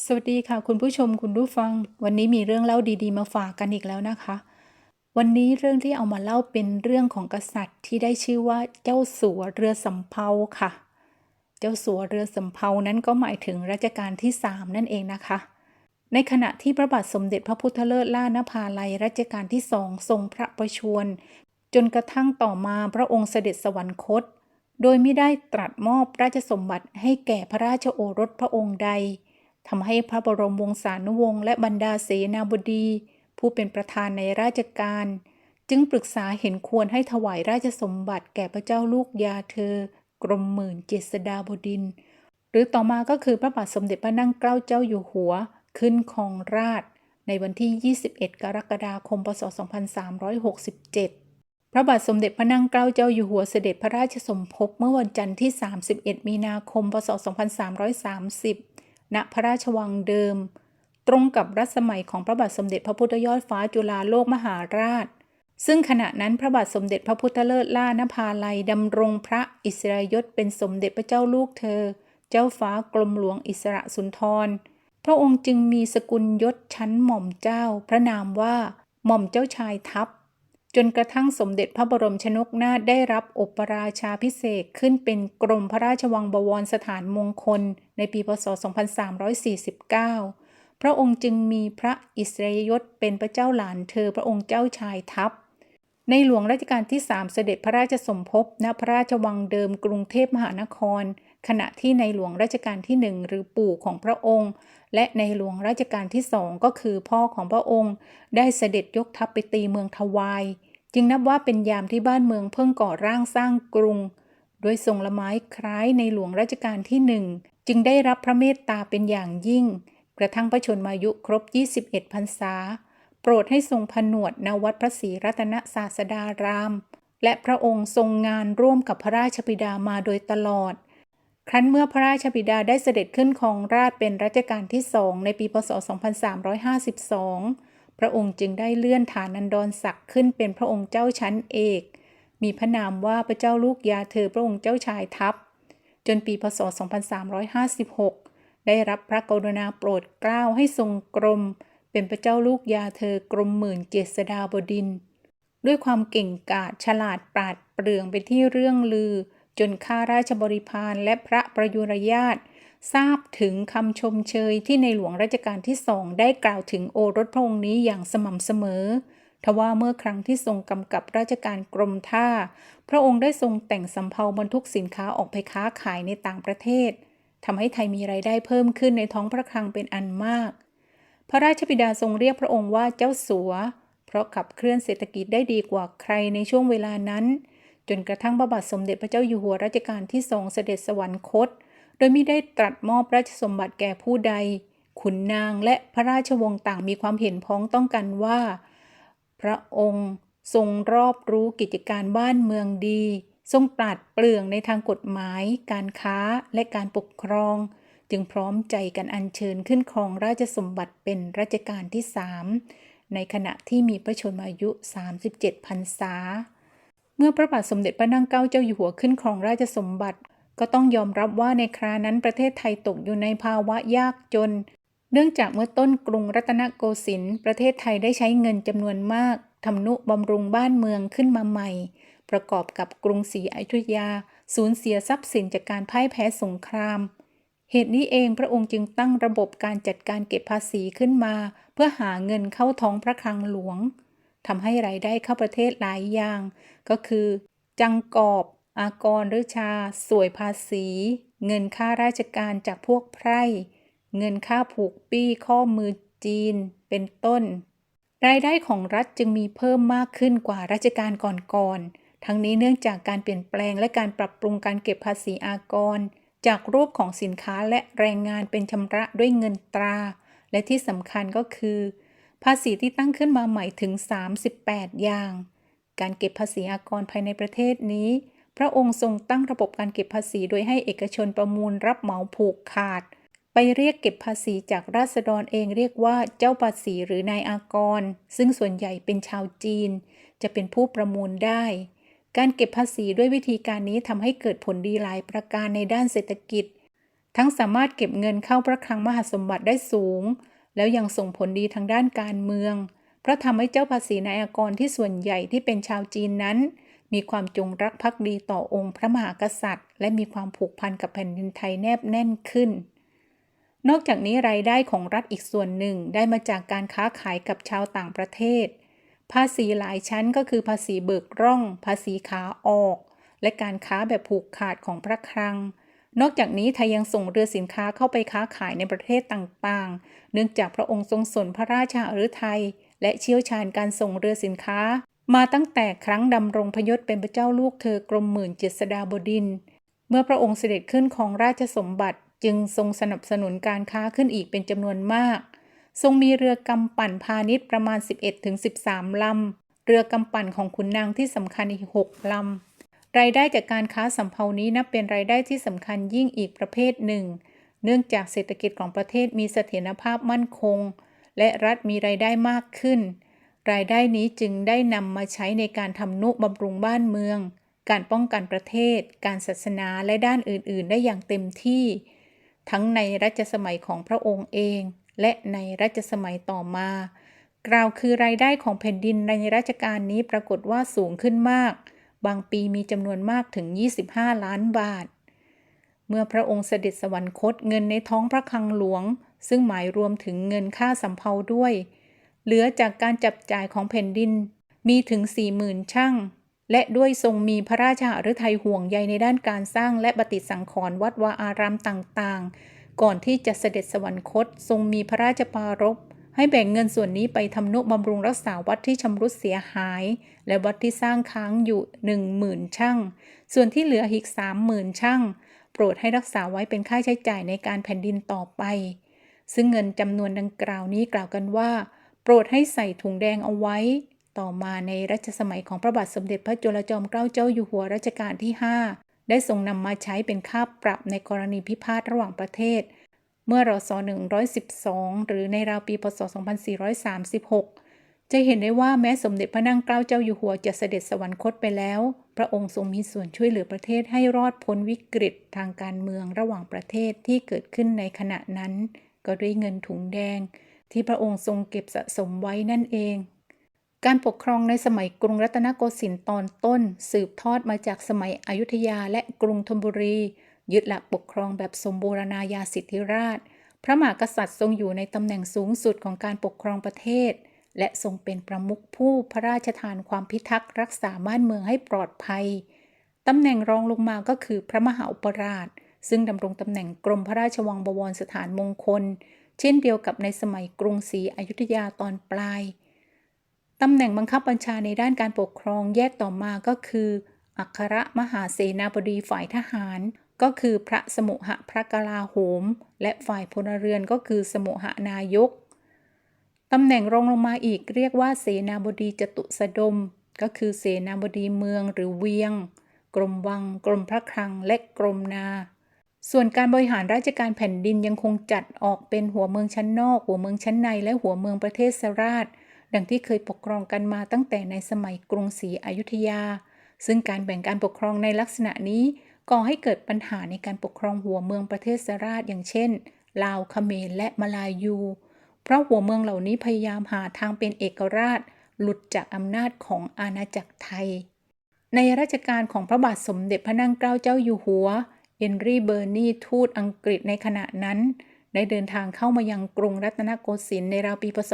สวัสดีค่ะ คุณผู้ชมคุณผู้ฟัง วันนี้มีเรื่องเล่าดีๆ มาฝากกันอีกแล้วนะคะ วันนี้เรื่องที่เอามาเล่าเป็นเรื่องของกษัตริย์ที่ได้ชื่อว่าเจ้าสัวเรือสำเภาค่ะ เจ้าสัวเรือสำเภานั้นก็หมายถึงรัชกาลที่3นั่นเองนะคะ ในขณะที่พระบาทสมเด็จพระพุทธเลิศล่านภาลัยรัชกาลที่สองทรงพระประชวรจนกระทั่งต่อมาพระองค์เสด็จสวรรคต โดยไม่ได้ตรัสมอบราชสมบัติให้แก่พระราชโอรสพระองค์ใด ทำให้พระบรมวงศานุวงศ์และบรรดาเสนาบดี ผู้เป็นประธานในราชการ จึงปรึกษาเห็นควรให้ถวายราชสมบัติแก่พระเจ้าลูกยาเธอ กรมหมื่นเจษฎาบดิน หรือต่อมาก็คือพระบาทสมเด็จพระนั่งเกล้าเจ้าอยู่หัว ขึ้นครองราช ในวันที่ 21 กรกฎาคม พศ 2367พระบาทสมเด็จพระนั่งเกล้าเจ้าอยู่หัวเสด็จพระราชสมภพเมื่อวันจันทร์ที่ 31 มีนาคม พศ 2330 ณพระราชวังเดิม ตรงกับรัชสมัยของพระบาทสมเด็จพระพุทธยอดฟ้าจุฬาโลกมหาราช ซึ่งขณะนั้นพระบาทสมเด็จพระพุทธเลิศล่านภาลัยดำรงพระอิสริยยศเป็นสมเด็จพระเจ้าลูกเธอ เจ้าฟ้ากรมหลวงอิสระสุนทร พระองค์จึงมีสกุลยศชั้นหม่อมเจ้า พระนามว่าหม่อมเจ้าชายทัพ จนกระทั่งสมเด็จพระบรมชนกนาถได้รับอุปราชาพิเศษขึ้นเป็นกรมพระราชวังบวรสถานมงคล ในปีพศ 2349 พระองค์จึงมีพระอิสริยยศเป็นพระเจ้าหลานเธอพระองค์เจ้าชายทัพ ในหลวงรัชกาลที่ 3 เสด็จพระราชสมภพณพระราชวังเดิมกรุงเทพมหานคร ขณะที่ในหลวงรัชกาลที่ 1 หรือปู่ของพระองค์ และในหลวงรัชกาลที่สองก็คือพ่อของพระองค์ ได้เสด็จยกทัพไปตีเมืองทวาย จึงนับว่าเป็นยามที่บ้านเมืองเพิ่งก่อร่างสร้างกรุง โดยทรงละไม้คล้ายในหลวงรัชกาลที่หนึ่งจึงได้รับพระเมตตาเป็นอย่างยิ่ง กระทั่งพระชนมายุครบ 21 พรรษา โปรดให้ทรงผนวดณวัดพระศรีรัตนศาสดาราม และพระองค์ทรงงานร่วมกับพระราชบิดามาโดยตลอด ครั้นเมื่อพระราชบิดาได้เสด็จขึ้นครองราชเป็นรัชกาลที่สองในปีพศ 2352 พระองค์จึงได้เลื่อนฐานันดรศักดิ์ขึ้นเป็นพระองค์เจ้าชั้นเอก มีพระนามว่าพระเจ้าลูกยาเธอพระองค์เจ้าชายทัพ จนปีพศ 2356 ได้รับพระกรุณาโปรดเกล้าให้ทรงกรม เป็นพระเจ้าลูกยาเธอกรมหมื่นเจษฎาบดิน ด้วยความเก่งกาจฉลาดปราดเปรื่องเป็นที่เรื่องลือ จนข้าราชบริพารและพระประยุรญาตทราบถึงคำชมเชยที่ในหลวงรัชกาลที่สองได้กล่าวถึงโอรสพระองค์นี้อย่างสม่ำเสมอ ทว่าเมื่อครั้งที่ทรงกำกับราชการกรมท่า พระองค์ได้ทรงแต่งสำเภาบรรทุกสินค้าออกไปค้าขายในต่างประเทศทำให้ไทยมีไรายได้เพิ่มขึ้นในท้องพระคลังเป็นอันมาก พระราชบิดาทรงเรียกพระองค์ว่าเจ้าสัว เพราะขับเคลื่อนเศรษฐกิจได้ดีกว่าใครในช่วงเวลานั้น จนกระทั่งพระบาทสมเด็จพระเจ้าอยู่หัวรัชกาลที่ทรงเสด็จสวรรคต โดยไม่ได้ตรัสมอบราชสมบัติแก่ผู้ใด ขุนนางและพระราชวงศ์ต่างมีความเห็นพ้องต้องกันว่า พระองค์ทรงรอบรู้กิจการบ้านเมืองดี ทรงปราดเปรื่องในทางกฎหมาย การค้าและการปกครอง จึงพร้อมใจกันอัญเชิญขึ้นครองราชสมบัติเป็นรัชกาลที่สามในขณะที่มีพระชนมายุ 37พรรษา เมื่อพระบาทสมเด็จพระนั่งเกล้าเจ้าอยู่หัวขึ้นครองราชสมบัติ ก็ต้องยอมรับว่าในครานั้นประเทศไทยตกอยู่ในภาวะยากจน เนื่องจากเมื่อต้นกรุงรัตนโกสินทร์ประเทศไทยได้ใช้เงินจำนวนมากทำนุบำรุงบ้านเมืองขึ้นมาใหม่ ประกอบกับกรุงศรีอยุธยา สูญเสียทรัพย์สินจากการพ่ายแพ้สงคราม เหตุนี้เองพระองค์จึงตั้งระบบการจัดการเก็บภาษีขึ้นมา เพื่อหาเงินเข้าท้องพระคลังหลวงทำให้รายได้เข้าประเทศหลายอย่าง ก็คือ จังกอบ อากรหรือชา สวยภาษี เงินค่าราชการจากพวกไพร่ เงินค่าผูกปี้ข้อมือจีน เป็นต้น รายได้ของรัฐจึงมีเพิ่มมากขึ้นกว่าราชการก่อนๆ ทั้งนี้เนื่องจากการเปลี่ยนแปลงและการปรับปรุงการเก็บภาษีอากร จากรูปของสินค้าและแรงงานเป็นชำระด้วยเงินตรา และที่สำคัญก็คือ ภาษีที่ตั้งขึ้นมาใหม่ถึง 38 อย่าง การเก็บภาษีอากรภายในประเทศนี้ พระองค์ทรงตั้งระบบการเก็บภาษีโดยให้เอกชนประมูลรับเหมาผูกขาด ไปเรียกเก็บภาษีจากราษฎรเองเรียกว่าเจ้าภาษีหรือนายอากร ซึ่งส่วนใหญ่เป็นชาวจีน จะเป็นผู้ประมูลได้ การเก็บภาษีด้วยวิธีการนี้ทำให้เกิดผลดีหลายประการในด้านเศรษฐกิจ ทั้งสามารถเก็บเงินเข้าพระคลังมหาสมบัติได้สูง แล้วยังส่งผลดีทางด้านการเมือง เพราะทำให้เจ้าภาษีนายกรที่ส่วนใหญ่ที่เป็นชาวจีนนั้น มีความจงรักภักดีต่อองค์พระมหากษัตริย์ และมีความผูกพันกับแผ่นดินไทยแนบแน่นขึ้น นอกจากนี้รายได้ของรัฐอีกส่วนหนึ่งได้มาจากการค้าขายกับชาวต่างประเทศ ภาษีหลายชั้นก็คือภาษีเบิกร่อง ภาษีขาออก และการค้าแบบผูกขาดของพระคลัง นอกจากนี้ไทยยังส่งเรือสินค้าเข้าไปค้าขายในประเทศต่างๆ เนื่องจากพระองค์ทรงสนพระราชาฤทัยและเชี่ยวชาญการส่งเรือสินค้า มาตั้งแต่ครั้งดำรงพยศเป็นพระเจ้าลูกเธอกรมหมื่นเจษฎาบดิน เมื่อพระองค์เสด็จขึ้นของราชสมบัติจึงทรงสนับสนุนการค้าขึ้นอีกเป็นจำนวนมาก ทรงมีเรือกำปั่นพาณิชย์ประมาณ 11-13 ลำ เรือกำปั่นของขุนนางที่สำคัญอีก 6 ลำ รายได้จากการค้าสำเภานี้นับเป็นรายได้ที่สำคัญยิ่งอีกประเภทหนึ่ง เนื่องจากเศรษฐกิจของประเทศมีเสถียรภาพมั่นคง และรัฐมีรายได้มากขึ้น รายได้นี้จึงได้นำมาใช้ในการทำนุบำรุงบ้านเมือง การป้องกันประเทศ การศาสนาและด้านอื่น ๆ ได้อย่างเต็มที่ ทั้งในรัชสมัยของพระองค์เอง และในรัชสมัยต่อมา กล่าวคือรายได้ของแผ่นดินในรัชกาลนี้ปรากฏว่าสูงขึ้นมาก บางปีมีจำนวนมากถึง 25 ล้านบาท เมื่อพระองค์เสด็จสวรรคตเงินในท้องพระคลังหลวง ซึ่งหมายรวมถึงเงินค่าสำเภาด้วย เหลือจากการจับจ่ายของแผ่นดินมีถึง 40,000ช่างและด้วยทรงมีพระราชาฤทัยห่วงใยในด้านการสร้างและปฏิสังขรณ์วัดวาอารามต่างๆ ก่อนที่จะเสด็จสวรรคตทรงมีพระราชปารภให้แบ่งเงินส่วนนี้ไปทำนุบำรุงรักษาวัดที่ชำรุดเสียหาย และวัดที่สร้างค้างอยู่10,000ช่าง ส่วนที่เหลืออีก30,000ช่าง โปรดให้รักษาไว้เป็นค่าใช้จ่ายในการแผ่นดินต่อไป ซึ่งเงินจำนวนดังกล่าวนี้กล่าวกันว่า โปรดให้ใส่ถุงแดงเอาไว้ ต่อมาในรัชสมัยของพระบาทสมเด็จพระจุลจอมเกล้าเจ้าอยู่หัวรัชกาลที่ 5 ได้ทรงนำมาใช้เป็นค่าปรับในกรณีพิพาทระหว่างประเทศ เมื่อรศ112 หรือในราวปีพศ 2436 จะเห็นได้ว่าแม้สมเด็จพระนั่งเกล้าเจ้าอยู่หัวจะเสด็จสวรรคตไปแล้ว พระองค์ทรงมีส่วนช่วยเหลือประเทศให้รอดพ้นวิกฤตทางการเมืองระหว่างประเทศที่เกิดขึ้นในขณะนั้น ก็ด้วยเงินถุงแดง ที่พระองค์ทรงเก็บสะสมไว้นั่นเอง การปกครองในสมัยกรุงรัตนโกสินทร์ตอนต้น สืบทอดมาจากสมัยอยุธยาและกรุงธนบุรี ยึดหลักปกครองแบบสมบูรณาญาสิทธิราช พระมหากษัตริย์ทรงอยู่ในตำแหน่งสูงสุดของการปกครองประเทศ และทรงเป็นประมุขผู้พระราชทานความพิทักษ์รักษาบ้านเมืองให้ปลอดภัยตำแหน่งรองลงมาก็คือพระมหาอุปราช ซึ่งดำรงตำแหน่งกรมพระราชวังบวรสถานมงคล เช่นเดียวกับในสมัยกรุงศรีอยุธยาตอนปลาย ตำแหน่งบังคับบัญชาในด้านการปกครองแยกต่อมาก็คือ อัครมหาเสนาบดีฝ่ายทหาร ก็คือพระสมุหะพระกลาโหม และฝ่ายพลเรือนก็คือสมุหานายกตำแหน่งรองลงมาอีกเรียกว่าเสนาบดีจตุสดม ก็คือเสนาบดีเมืองหรือเวียง กรมวัง กรมพระคลัง และกรมนา ส่วนการบริหารราชการแผ่นดินยังคงจัดออกเป็นหัวเมืองชั้นนอก หัวเมืองชั้นใน และหัวเมืองประเทศสราช ดังที่เคยปกครองกันมาตั้งแต่ในสมัยกรุงศรีอยุธยา ซึ่งการแบ่งการปกครองในลักษณะนี้ก่อให้เกิดปัญหาในการปกครองหัวเมืองประเทศสราชอย่างเช่น ลาวเขมรและมาลายู เพราะหัวเมืองเหล่านี้พยายามหาทางเป็นเอกราช หลุดจากอำนาจของอาณาจักรไทย ในรัชกาลของพระบาทสมเด็จพระนั่งเกล้าเจ้าอยู่หัวเอนรีเบอร์นีทูตอังกฤษในขณะนั้น ได้เดินทางเข้ามายังกรุงรัตนโกสินทร์ในราวปีพศ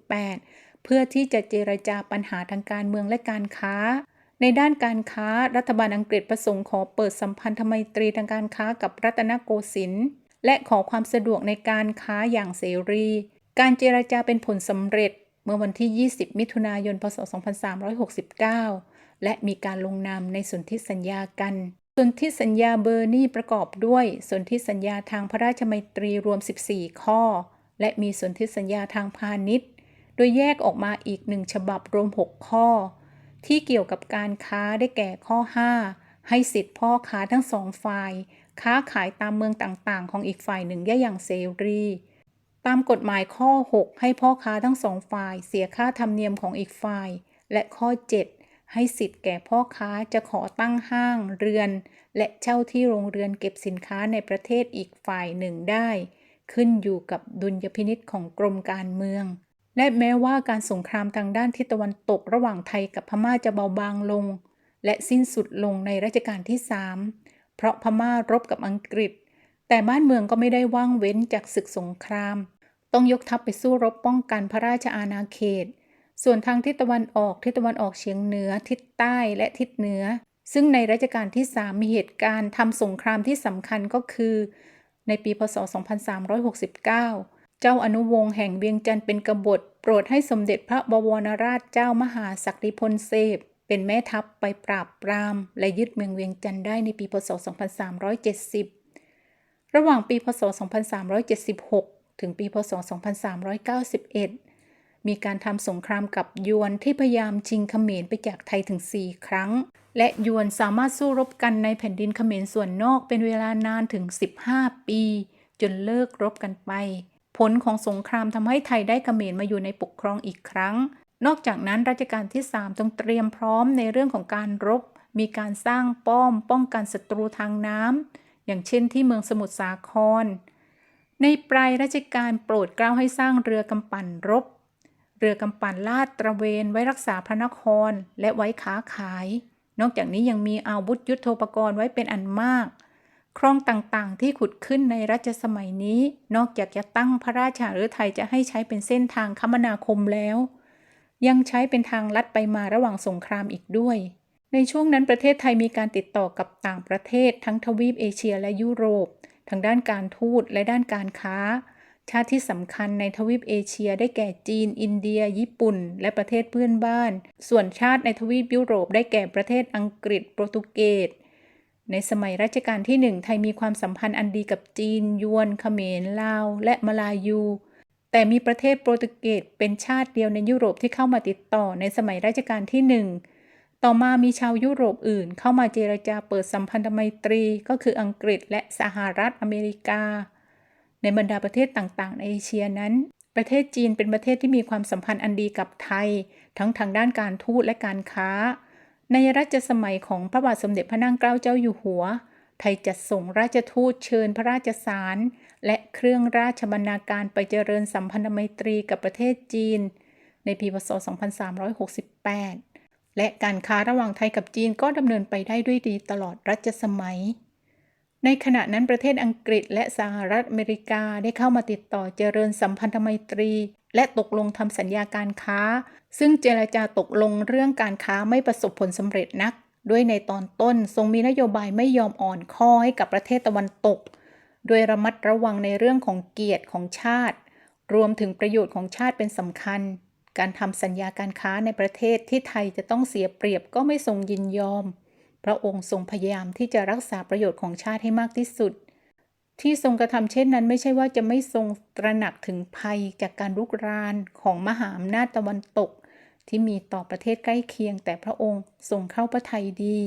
2368 เพื่อที่จะเจรจาปัญหาทางการเมืองและการค้า ในด้านการค้ารัฐบาลอังกฤษประสงค์ขอเปิดสัมพันธไมตรีทางการค้ากับรัตนโกสินทร์และขอความสะดวกในการค้าอย่างเสรี การเจรจาเป็นผลสำเร็จเมื่อวันที่ 20 มิถุนายน พศ 2369 และมีการลงนามในสนธิสัญญากัน สนธิสัญญาเบอร์นี่ประกอบด้วยสนธิสัญญาทางพระราชมัยตรีรวม 14 ข้อ และมีสนธิสัญญาทางพาณิชย์ โดยแยกออกมาอีกหนึ่งฉบับรวม 6 ข้อ ที่เกี่ยวกับการค้าได้แก่ข้อ 5 ให้สิทธิพ่อค้าทั้งสองฝ่าย ค้าขายตามเมืองต่างๆ ของอีกฝ่ายหนึ่งได้อย่างเสรีตามกฎหมายข้อ 6 ให้พ่อค้าทั้งสองฝ่าย เสียค่าธรรมเนียมของอีกฝ่าย และข้อ 7 ให้สิทธิ์แก่พ่อค้าจะขอตั้งห้างเรือน และเช่าที่โรงเรือนเก็บสินค้าในประเทศอีกฝ่ายหนึ่งได้ ขึ้นอยู่กับดุลยพินิษของกรมการเมือง และแม้ว่าการสงครามทางด้านทิศตะวันตกระหว่างไทยกับพม่าจะเบาบางลง และสิ้นสุดลงในรัชกาลที่3เพราะพม่ารบกับอังกฤษ แต่บ้านเมืองก็ไม่ได้ว่างเว้นจากศึกสงคราม ต้องยกทัพไปสู้รบป้องกันพระราชอาณาเขต ส่วนทางทิศตะวันออก ทิศตะวันออกเฉียงเหนือ ทิศใต้และทิศเหนือ ซึ่งในรัชกาลที่ 3 มีเหตุการณ์ทำสงครามที่สำคัญก็คือ ในปีพศ 2369 เจ้าอนุวงศ์แห่งเวียงจันทร์เป็นกบฏ โปรดให้สมเด็จพระบวรราชเจ้ามหาศักดิพลเสพเป็นแม่ทัพไปปราบปราม และยึดเมืองเวียงจันทร์ได้ในปีพศ 2370 ระหว่างปีพศ 2376 ถึงปีพศ 2391 มีการทำสงครามกับยวนที่พยายามชิงเขมรไปจากไทยถึง 4 ครั้ง และยวนสามารถสู้รบกันในแผ่นดินเขมรส่วนนอกเป็นเวลานานถึง 15 ปี จนเลิกรบกันไป ผลของสงครามทำให้ไทยได้เขมรมาอยู่ในปกครองอีกครั้ง นอกจากนั้นรัชกาลที่ 3 ต้องเตรียมพร้อมในเรื่องของการรบ มีการสร้างป้อมป้องกันศัตรูทางน้ำอย่างเช่นที่เมืองสมุทรสาครในปลายรัชกาลโปรดเกล้าให้สร้างเรือกำปั่นรบ เรือกำปั่นลาดตระเวนไว้รักษาพระนครและไว้ค้าขาย นอกจากนี้ยังมีอาวุธยุโทโธปกรณ์ไว้เป็นอันมากคลองต่างๆ ที่ขุดขึ้นในรัชสมัยนี้ นอกจากจะตั้งพระราชาหรือไทยจะให้ใช้เป็นเส้นทางคมนาคมแล้ว ยังใช้เป็นทางลัดไปมาระหว่างสงครามอีกด้วย ในช่วงนั้นประเทศไทยมีการติดต่อกับต่างประเทศ ทั้งทวีปเอเชียและยุโรปทางด้านการทูตและด้านการค้า ชาติที่สำคัญในทวีปเอเชียได้แก่จีน อินเดีย ญี่ปุ่น และประเทศเพื่อนบ้าน ส่วนชาติในทวีปยุโรปได้แก่ประเทศอังกฤษ โปรตุเกส ในสมัยรัชกาลที่หนึ่งไทยมีความสัมพันธ์อันดีกับจีน ยวน เขมร ลาว และมาลายู แต่มีประเทศโปรตุเกสเป็นชาติเดียวในยุโรปที่เข้ามาติดต่อในสมัยรัชกาลที่หนึ่งต่อมามีชาวยุโรปอื่นเข้ามาเจรจาเปิดสัมพันธไมตรีก็คืออังกฤษและสหรัฐอเมริกา ในบรรดาประเทศต่างๆ ในเอเชียนั้น ประเทศจีนเป็นประเทศที่มีความสัมพันธ์อันดีกับไทย ทั้งทางด้านการทูตและการค้า ในรัชสมัยของพระบาทสมเด็จพระนั่งเกล้าเจ้าอยู่หัว ไทยจัดส่งราชทูตเชิญพระราชสาร และเครื่องราชบรรณาการไปเจริญสัมพันธไมตรีกับประเทศจีน ในปีพศ 2368 และการค้าระหว่างไทยกับจีนก็ดำเนินไปได้ด้วยดีตลอดรัชสมัย ในขณะนั้นประเทศอังกฤษและสหรัฐอเมริกาได้เข้ามาติดต่อเจริญสัมพันธไมตรี และตกลงทำสัญญาการค้า ซึ่งเจรจาตกลงเรื่องการค้าไม่ประสบผลสำเร็จนัก ด้วยในตอนต้นทรงมีนโยบายไม่ยอมอ่อนข้อให้กับประเทศตะวันตก โดยระมัดระวังในเรื่องของเกียรติของชาติ รวมถึงประโยชน์ของชาติเป็นสำคัญ การทำสัญญาการค้าในประเทศที่ไทยจะต้องเสียเปรียบก็ไม่ทรงยินยอม พระองค์ทรงพยายามที่จะรักษาประโยชน์ของชาติให้มากที่สุด ที่ทรงกระทำเช่นนั้นไม่ใช่ว่าจะไม่ทรงตระหนักถึงภัยจากการลุกรานของมหาอำนาจตะวันตก ที่มีต่อประเทศใกล้เคียง แต่พระองค์ทรงเข้าพระทัยดี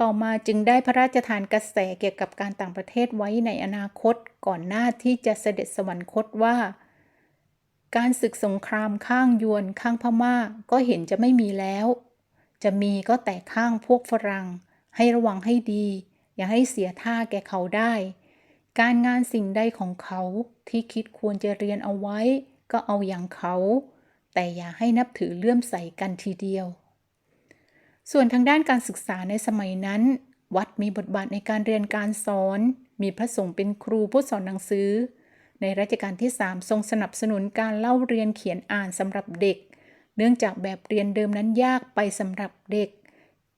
ต่อมาจึงได้พระราชทานกระแสเกี่ยวกับการต่างประเทศไว้ในอนาคตก่อนหน้าที่จะเสด็จสวรรคตว่าการศึกสงครามข้างยวนข้างพม่าก็เห็นจะไม่มีแล้ว จะมีก็แต่ข้างพวกฝรั่ง ให้ระวังให้ดี อย่าให้เสียท่าแก่เขาได้ การงานสิ่งใดของเขาที่คิดควรจะเรียนเอาไว้ ก็เอาอย่างเขา แต่อย่าให้นับถือเลื่อมใสกันทีเดียว ส่วนทางด้านการศึกษาในสมัยนั้น วัดมีบทบาทในการเรียนการสอน มีพระสงฆ์เป็นครูผู้สอนหนังสือ ในรัชกาลที่ 3 ทรงสนับสนุนการเล่าเรียนเขียนอ่านสำหรับเด็ก เนื่องจากแบบเรียนเดิมนั้นยากไปสำหรับเด็ก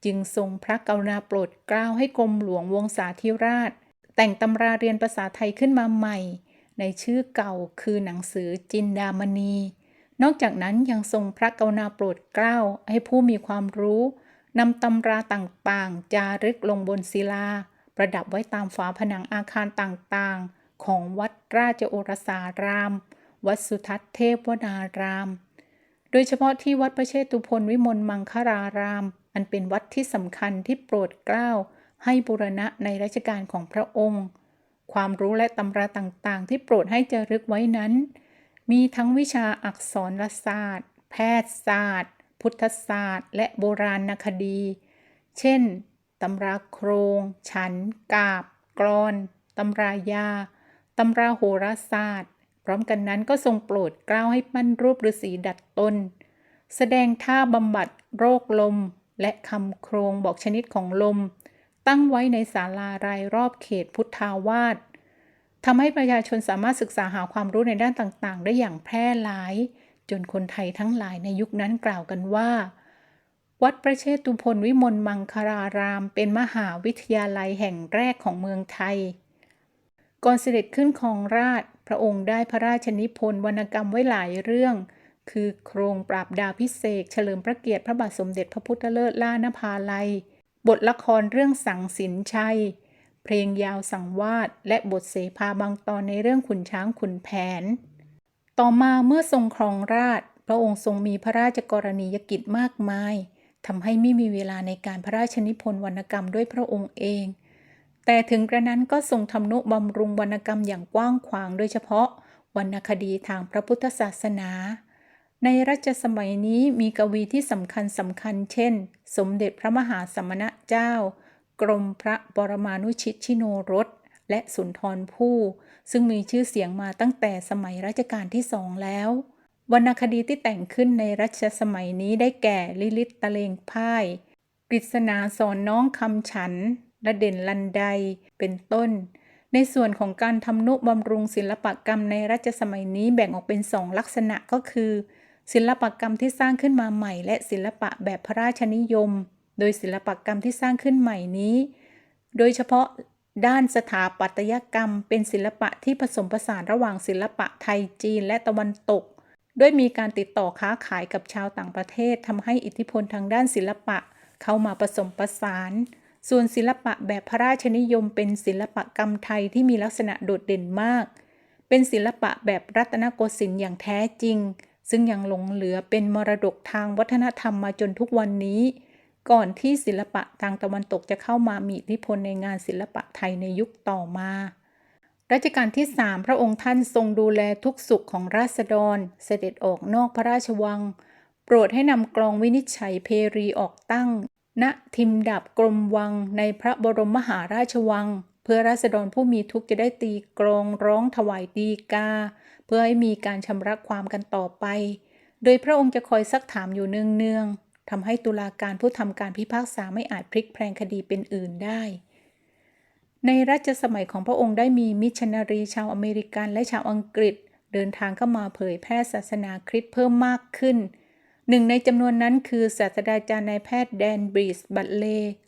จึงทรงพระกรุณาโปรดเกล้าให้กรมหลวงวงศาธิราช แต่งตำราเรียนภาษาไทยขึ้นมาใหม่ ในชื่อเก่าคือหนังสือจินดามณี นอกจากนั้นยังทรงพระกรุณาโปรดเกล้าให้ผู้มีความรู้นำตำราต่างๆ จารึกลงบนศิลา ประดับไว้ตามฝาผนังอาคารต่างๆ ของวัดราชโอรสาราม วัดสุทัศน์เทพวนาราม โดยเฉพาะที่วัดพระเชตุพนวิมลมังคาราราม อันเป็นวัดที่สำคัญที่โปรดเกล้า ให้บูรณะในรัชกาลของพระองค์ ความรู้และตำราต่างๆ ที่โปรดให้จารึกไว้นั้น มีทั้งวิชาอักษรศาสตร์ แพทยศาสตร์ พุทธศาสตร์ และโบราณคดี เช่นตำราโครง ฉัน กาบ กรอน ตำรายา ตำราโหราศาสตร์ พร้อมกันนั้นก็ทรงโปรดเกล้าให้ปั้นรูปฤาษีดัดตน แสดงท่าบำบัดโรคลม และคำโครงบอกชนิดของลม ตั้งไว้ในศาลารายรอบเขตพุทธาวาสทำให้ประชาชนสามารถศึกษาหาความรู้ในด้านต่างๆ ได้อย่างแพร่หลาย จนคนไทยทั้งหลายในยุคนั้นกล่าวกันว่า วัดพระเชตุพนวิมลมังคาราราม เป็นมหาวิทยาลัยแห่งแรกของเมืองไทย ก่อนเสด็จขึ้นครองราช ระองค์ได้พระราชนิพนธ์วรรณกรรมไว้หลายเรื่อง คือโครงปราบดาพิเศษ เฉลิมพระเกียรติพระบาทสมเด็จพระพุทธเลิศล่านภาลัย บทละครเรื่องสังสินชัย เพลงยาวสังวาสและบทเสภาบางตอนในเรื่องขุนช้างขุนแผน ต่อมาเมื่อทรงครองราชพระองค์ทรงมีพระราชกรณียกิจมากมายทำให้ไม่มีเวลาในการพระราชนิพนธ์วรรณกรรมด้วยพระองค์เอง แต่ถึงกระนั้นก็ทรงทำนุบำรุงวรรณกรรมอย่างกว้างขวางโดยเฉพาะวรรณคดีทางพระพุทธศาสนา ในรัชสมัยนี้มีกวีที่สำคัญสำคัญเช่น สมเด็จพระมหาสมณะเจ้า กรมพระปรมานุชิตชิโนรส และสุนทรภู่ซึ่งมีชื่อเสียงมาตั้งแต่สมัยรัชกาลที่สองแล้ว วรรณคดีที่แต่งขึ้นในรัชสมัยนี้ได้แก่ลิลิตตะเลงพ่ายกฤษณาสอนน้องคำฉัน และเด่นลันไดเป็นต้น ในส่วนของการทำนุบำรุงศิลปกรรมในรัชสมัยนี้แบ่งออกเป็นสองลักษณะก็คือ ศิลปกรรมที่สร้างขึ้นมาใหม่ และศิลปะแบบพระราชนิยม โดยศิลปกรรมที่สร้างขึ้นใหม่นี้ โดยเฉพาะด้านสถาปัตยกรรม เป็นศิลปะที่ผสมผสานระหว่างศิลปะไทยจีนและตะวันตก ด้วยมีการติดต่อค้าขายกับชาวต่างประเทศทำให้อิทธิพลทางด้านศิลปะเข้ามาผสมผสาน ส่วนศิลปะแบบพระราชนิยมเป็นศิลปกรรมไทยที่มีลักษณะโดดเด่นมาก เป็นศิลปะแบบรัตนโกสินทร์อย่างแท้จริง ซึ่งยังหลงเหลือเป็นมรดกทางวัฒนธรรมมาจนทุกวันนี้ ก่อนที่ศิลปะทางตะวันตกจะเข้ามามีอิทธิพลในงานศิลปะไทยในยุคต่อมารัชกาลที่สามพระองค์ท่านทรงดูแลทุกสุขของราษฎร เสด็จออกนอกพระราชวัง โปรดให้นำกลองวินิจฉัยเพรีออกตั้ง ณทิมดับกรมวังในพระบรมมหาราชวัง เพื่อราษฎรผู้มีทุกข์จะได้ตีกรองร้องถวายดีกา เพื่อให้มีการชำระความกันต่อไป โดยพระองค์จะคอยซักถามอยู่เนืองๆทำให้ตุลาการผู้ทำการพิพากษาไม่อาจพลิกแพลงคดีเป็นอื่นได้ ในรัชสมัยของพระองค์ได้มีมิชชันนารีชาวอเมริกันและชาวอังกฤษ เดินทางเข้ามาเผยแพร่ศาสนาคริสต์เพิ่มมากขึ้น หนึ่งในจำนวนนั้นคือศาสตราจารย์นายแพทย์แดนบริสบัตเล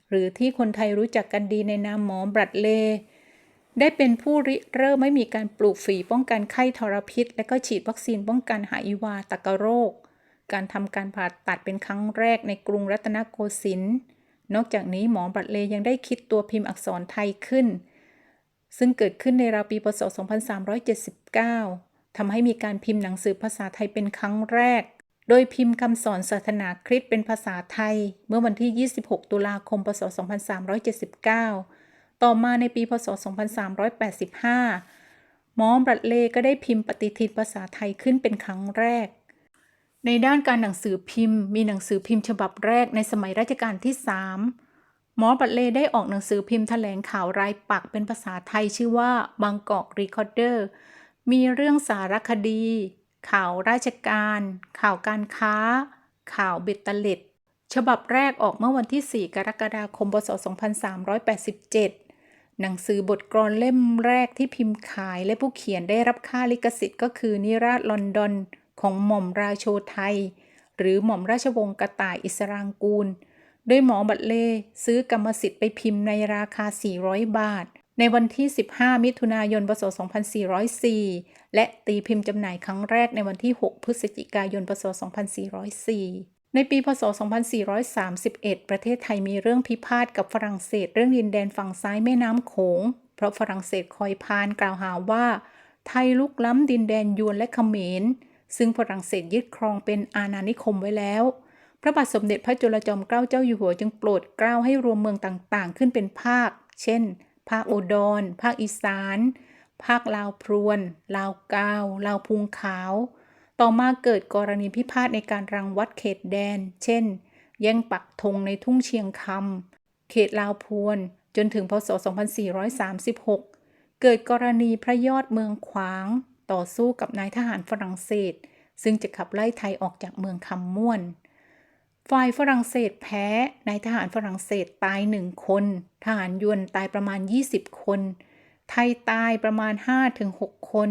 หรือที่คนไทยรู้จักกันดีในนามหมอบัตเลได้เป็นผู้ริเริ่มไม่มีการปลูกฝีป้องกันไข้ทรพิษ และก็ฉีดวัคซีนป้องกันหาอิวาตกโรค การทำการผ่าตัดเป็นครั้งแรกในกรุงรัตนโกสินทร์นอกจากนี้หมอบัตเลยังได้คิดตัวพิมพ์อักษรไทยขึ้น ซึ่งเกิดขึ้นในราวปีพศ 2379ทำให้มีการพิมพ์หนังสือภาษาไทยเป็นครั้งแรก โดยพิมพ์คำสอนศาสนาคริสต์เป็นภาษาไทย เมื่อวันที่ 26 ตุลาคม พศ 2379 ต่อมาในปี พศ 2385 หมอบัตเลก็ได้พิมพ์ปฏิทินภาษาไทยขึ้นเป็นครั้งแรก ในด้านการหนังสือพิมพ์ มีหนังสือพิมพ์ฉบับแรกในสมัยรัชกาลที่ 3 หมอบัตเลได้ออกหนังสือพิมพ์แถลงข่าวรายปักเป็นภาษาไทยชื่อว่าบางกอกรีคอร์เดอร์ มีเรื่องสารคดี ข่าวราชการ ข่าวการค้า ข่าวเบตเตล็ดฉบับแรกออกเมื่อวันที่ 4 กรกฎาคม พศ 2387 หนังสือบทกลอนเล่มแรกที่พิมพ์ขายและผู้เขียนได้รับค่าลิขสิทธิ์ก็คือนิราชลอนดอน ของหม่อมราโชไทย หรือหม่อมราชวงศ์กระต่ายอิสรางกูล โดยหมอบัตเล่ซื้อกรรมสิทธิ์ไปพิมพ์ในราคา 400 บาท ในวันที่ 15 มิถุนายน พศ 2404 และตีพิมพ์จำหน่ายครั้งแรกในวันที่ 6 พฤศจิกายน พศ 2404 ในปี พศ 2431 ประเทศไทยมีเรื่องพิพาทกับฝรั่งเศส เรื่องดินแดนฝั่งซ้ายแม่น้ำโขง เพราะฝรั่งเศสคอยพานกล่าวหาว่า ไทยลุกล้ำดินแดนยวนและเขมร ซึ่งฝรั่งเศสยึดครองเป็นอาณานิคมไว้แล้ว พระบาทสมเด็จพระจุลจอมเกล้าเจ้าอยู่หัวจึงโปรดเกล้าให้รวมเมืองต่างๆ ขึ้นเป็นภาค เช่น ภาคอุดร ภาคอีสาน ภาคลาวพรวน ลาวกาว ลาวพุงขาว ต่อมาเกิดกรณีพิพาทในการรังวัดเขตแดน เช่น แย่งปักธงในทุ่งเชียงคำ เขตลาวพวน จนถึงพศ 2436 เกิดกรณีพระยอดเมืองขวาง ต่อสู้กับนายทหารฝรั่งเศส ซึ่งจะขับไล่ไทยออกจากเมืองคำม่วน ฝ่ายฝรั่งเศสแพ้ นายทหารฝรั่งเศสตายหนึ่งคน ทหารยวนตายประมาณ 20 คน ไทยตายประมาณ 5-6 คน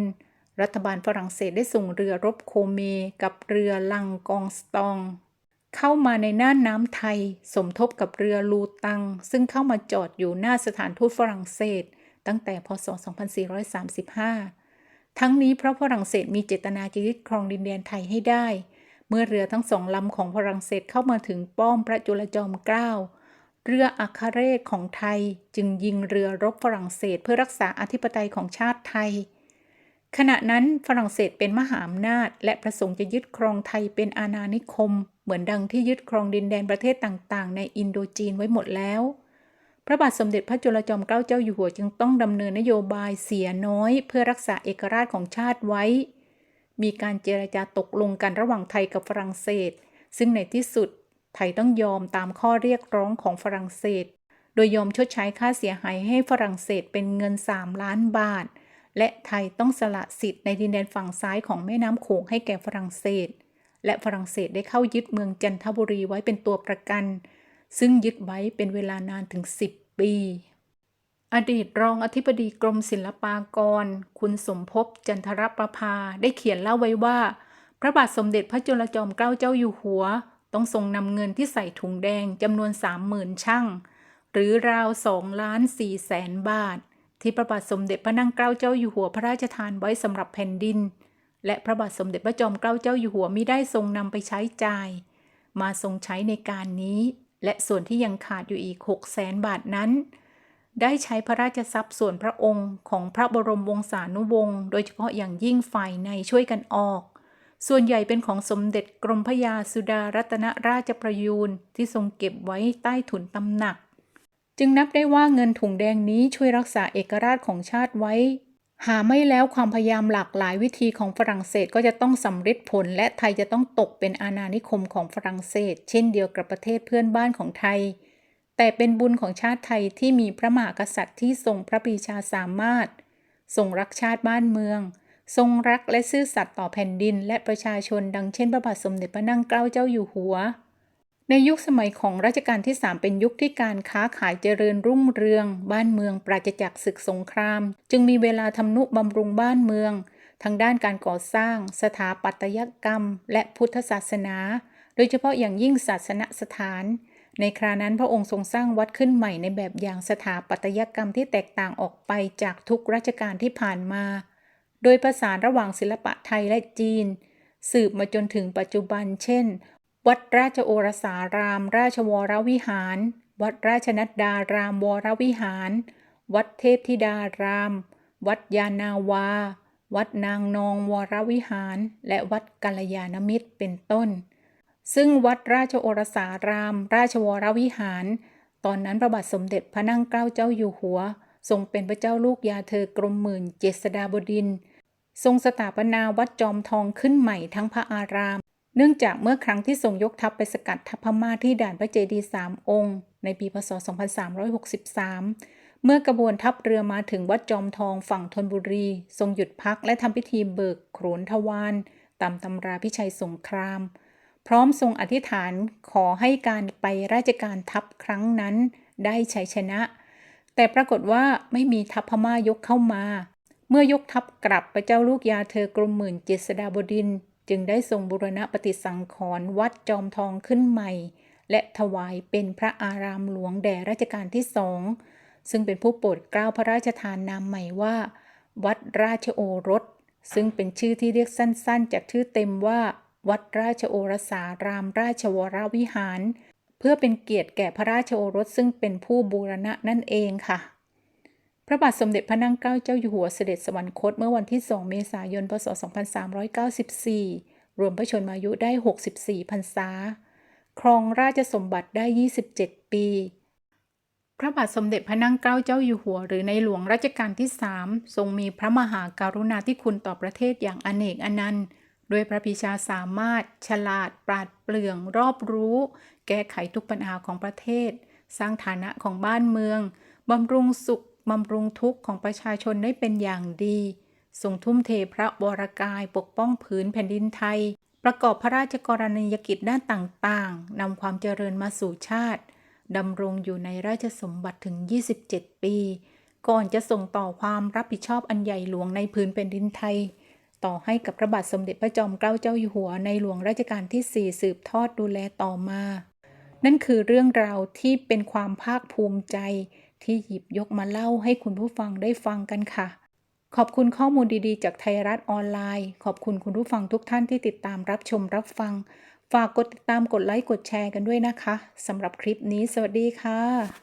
รัฐบาลฝรั่งเศสได้ส่งเรือรบโคเมกับเรือลังกองสตอง เข้ามาในน่านน้ำไทย สมทบกับเรือลูตัง ซึ่งเข้ามาจอดอยู่หน้าสถานทูตฝรั่งเศส ตั้งแต่พศ 2435 ทั้งนี้เพราะฝรั่งเศสมีเจตนาจะยึดครองดินแดนไทยให้ได้ เมื่อเรือทั้งสองลำของฝรั่งเศสเข้ามาถึงป้อมพระจุลจอมเกล้า เรืออัครเรศของไทยจึงยิงเรือรบฝรั่งเศสเพื่อรักษาอธิปไตยของชาติไทย ขณะนั้นฝรั่งเศสเป็นมหาอำนาจ และประสงค์จะยึดครองไทยเป็นอาณานิคม เหมือนดังที่ยึดครองดินแดนประเทศต่างๆ ในอินโดจีนไว้หมดแล้ว พระบาทสมเด็จพระจุลจอมเกล้าเจ้าอยู่หัวจึงต้องดำเนินนโยบายเสียน้อย เพื่อรักษาเอกราชของชาติไว้ มีการเจรจาตกลงกันระหว่างไทยกับฝรั่งเศส ซึ่งในที่สุด ไทยต้องยอมตามข้อเรียกร้องของฝรั่งเศส โดยยอมชดใช้ค่าเสียหายให้ฝรั่งเศสเป็นเงิน 3 ล้านบาท และไทยต้องสละสิทธิ์ในดินแดนฝั่งซ้ายของแม่น้ำโขงให้แก่ฝรั่งเศส และฝรั่งเศสได้เข้ายึดเมืองจันทบุรีไว้เป็นตัวประกัน ซึ่งยึดไว้เป็นเวลานานถึง 10 ปีอดีตรองอธิบดีกรมศิลปากร คุณสมภพจันทรประภาได้เขียนเล่าไว้ว่า พระบาทสมเด็จพระจุลจอมเกล้าเจ้าอยู่หัว ต้องทรงนำเงินที่ใส่ถุงแดงจำนวนสามหมื่นช่างหรือราวสองล้านสี่แสนบาท ที่พระบาทสมเด็จพระนั่งเกล้าเจ้าอยู่หัวพระราชทานไว้สำหรับแผ่นดิน และพระบาทสมเด็จพระจอมเกล้าเจ้าอยู่หัวมิได้ทรงนำไปใช้จ่าย มาทรงใช้ในการนี้ และส่วนที่ยังขาดอยู่อีกหกแสนบาทนั้น ได้ใช้พระราชทรัพย์ส่วนพระองค์ของพระบรมวงศานุวงศ์โดยเฉพาะอย่างยิ่งฝ่ายในช่วยกันออก ส่วนใหญ่เป็นของสมเด็จกรมพยาสุดารัตนราชประยูนที่ทรงเก็บไว้ใต้ถุนตำหนัก จึงนับได้ว่าเงินถุงแดงนี้ช่วยรักษาเอกราชของชาติไว้ หาไม่แล้วความพยายามหลากหลายวิธีของฝรั่งเศสก็จะต้องสำเร็จผล และไทยจะต้องตกเป็นอาณานิคมของฝรั่งเศส เช่นเดียวกับประเทศเพื่อนบ้านของไทย แต่เป็นบุญของชาติไทยที่มีพระมหากษัตริย์ที่ทรงพระปรีชาสามารถทรงรักชาติบ้านเมือง ทรงรักและซื่อสัตย์ต่อแผ่นดินและประชาชนดังเช่นพระบาทสมเด็จพระนั่งเกล้าเจ้าอยู่หัว ในยุคสมัยของรัชกาลที่ 3 เป็นยุคที่การค้าขายเจริญรุ่งเรือง บ้านเมืองปราศจากศึกสงคราม จึงมีเวลาทำนุบำรุงบ้านเมือง ทางด้านการก่อสร้าง สถาปัตยกรรม และพุทธศาสนา โดยเฉพาะอย่างยิ่งศาสนสถาน ในครานั้นพระองค์ทรงสร้างวัดขึ้นใหม่ในแบบอย่างสถาปัตยกรรมที่แตกต่างออกไปจากทุกรัชกาลที่ผ่านมา โดยประสานระหว่างศิลปะไทยและจีน สืบมาจนถึงปัจจุบัน เช่น วัดราชโอรสาราม ราชวรวิหาร วัดราชนัดดารามวรวิหาร วัดเทพธิดาราม วัดยานาวา วัดนางนองวรวิหาร และวัดกัลยาณมิตรเป็นต้น ซึ่งวัดราชโอรสาราม ราชวรวิหาร ตอนนั้นพระบาทสมเด็จพระนั่งเกล้าเจ้าอยู่หัวทรงเป็นพระเจ้าลูกยาเธอกรมหมื่นเจษฎาบดินทร์ ทรงสถาปนาวัดจอมทองขึ้นใหม่ทั้งพระอาราม เนื่องจากเมื่อครั้งที่ทรงยกทัพไปสกัดทัพพม่าที่ด่านพระเจดีย์สามองค์ ในปีพศ 2363 เมื่อกระบวนทัพเรือมาถึงวัดจอมทองฝั่งธนบุรี ทรงหยุดพักและทำพิธีเบิกโขนทวารตามตำราพิชัยสงคราม พร้อมทรงอธิษฐานขอให้การไปราชการทัพครั้งนั้นได้ชัยชนะ แต่ปรากฏว่าไม่มีทัพพม่ายกเข้ามา เมื่อยกทัพกลับพระเจ้าลูกยาเธอกรมหมื่นเจษฎาบดิน จึงได้ทรงบูรณะปฏิสังขรณ์วัดจอมทองขึ้นใหม่ และถวายเป็นพระอารามหลวงแด่รัชกาลที่สองซึ่งเป็นผู้โปรดเกล้าพระราชทานนามใหม่ว่า วัดราชโอรส ซึ่งเป็นชื่อที่เรียกสั้นๆ จากชื่อเต็มว่า วัดราชโอรสารามราชวรวิหาร เพื่อเป็นเกียรติแก่พระราชโอรสซึ่งเป็นผู้บูรณะนั่นเองค่ะ ระบาทสมเด็จพระนั่งเกล้าเจ้าอยู่หัวเสด็จสวรรคตเมื่อวันที่ 2 เมษายน พศ 2394 รวมพระชนมายุได้ 64 พรรษา ครองราชสมบัติได้ 27 ปี พระบาทสมเด็จพระนั่งเกล้าเจ้าอยู่หัว หรือในหลวงรัชกาลที่ 3 ทรงมีพระมหาการุณาธิคุณต่อประเทศอย่างอเนกอนันต์ด้วยพระพิชาสามารถ ฉลาด ปราดเปรื่อง รอบรู้ แก้ไขทุกปัญหาของประเทศ สร้างฐานะของบ้านเมือง บำรุงสุข บำรุงทุกข์ของประชาชนได้เป็นอย่างดีทรงทุ่มเทพระวรกายปกป้องผืนแผ่นดินไทย ประกอบพระราชกรณียกิจด้านต่างๆนำความเจริญมาสู่ชาติดำรงอยู่ในราชสมบัติถึง 27 ปี ก่อนจะส่งต่อความรับผิดชอบอันใหญ่หลวงในพื้นแผ่นดินไทย ต่อให้กับพระบาทสมเด็จพระจอมเกล้าเจ้าอยู่หัวในหลวงรัชกาลที่ 4 สืบทอดดูแลต่อมา นั่นคือเรื่องราวที่เป็นความภาคภูมิใจ ที่หยิบยกมาเล่าให้คุณผู้ฟังได้ฟังกันค่ะ ขอบคุณข้อมูลดีๆ จากไทยรัฐออนไลน์ ขอบคุณคุณผู้ฟังทุกท่านที่ติดตามรับชมรับฟัง ฝากกดติดตามกดไลค์กดแชร์กันด้วยนะคะสำหรับคลิปนี้ สวัสดีค่ะ